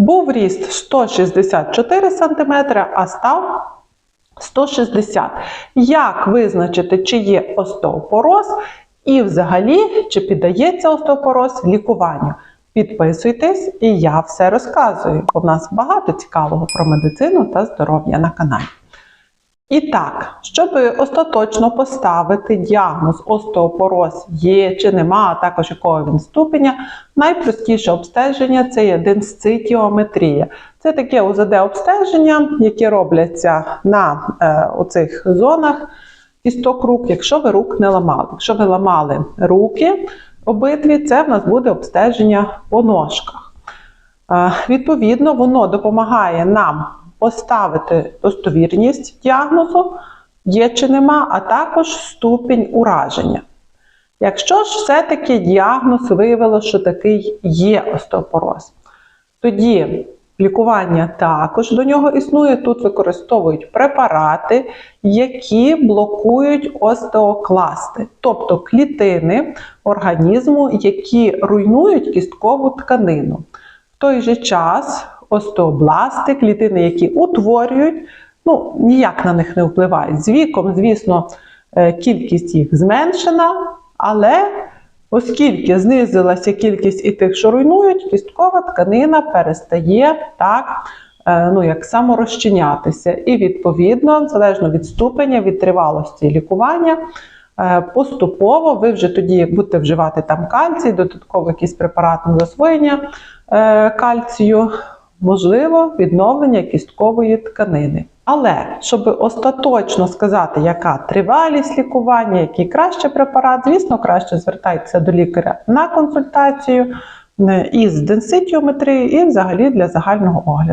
Був ріст 164 см, а став 160 Як визначити, чи є остеопороз, і взагалі, чи піддається остеопороз лікуванню? Підписуйтесь, і я все розказую, бо в нас багато цікавого про медицину та здоров'я на каналі. І так, щоб остаточно поставити діагноз остеопороз є чи нема, а також якого він ступеня, найпростіше обстеження це є денсцитіометрія. Це таке УЗД-обстеження, яке робляться на е, оцих зонах кісток рук, якщо ви рук не ламали. Якщо ви ламали руки обидві, це в нас буде обстеження по ножках. Е, Відповідно, воно допомагає нам поставити достовірність діагнозу, є чи нема, а також ступінь ураження. Якщо ж все-таки діагноз виявило, що такий є остеопороз, тоді лікування також до нього існує. Тут використовують препарати, які блокують остеокласти, тобто клітини організму, які руйнують кісткову тканину. В той же час остеобласти, клітини, які утворюють, ну, ніяк на них не впливають. З віком, звісно, е, кількість їх зменшена, але оскільки знизилася кількість і тих, що руйнують, кісткова тканина перестає так, е, ну, як саморозчинятися. І відповідно, залежно від ступеня, від тривалості лікування, е, поступово ви вже тоді як будете вживати там кальцій, додатково якийсь препарат на засвоєння кальцію, можливо, відновлення кісткової тканини. Але щоб остаточно сказати, яка тривалість лікування, який краще препарат, звісно, краще звертайтеся до лікаря на консультацію е, із денситіометрії і взагалі для загального огляду.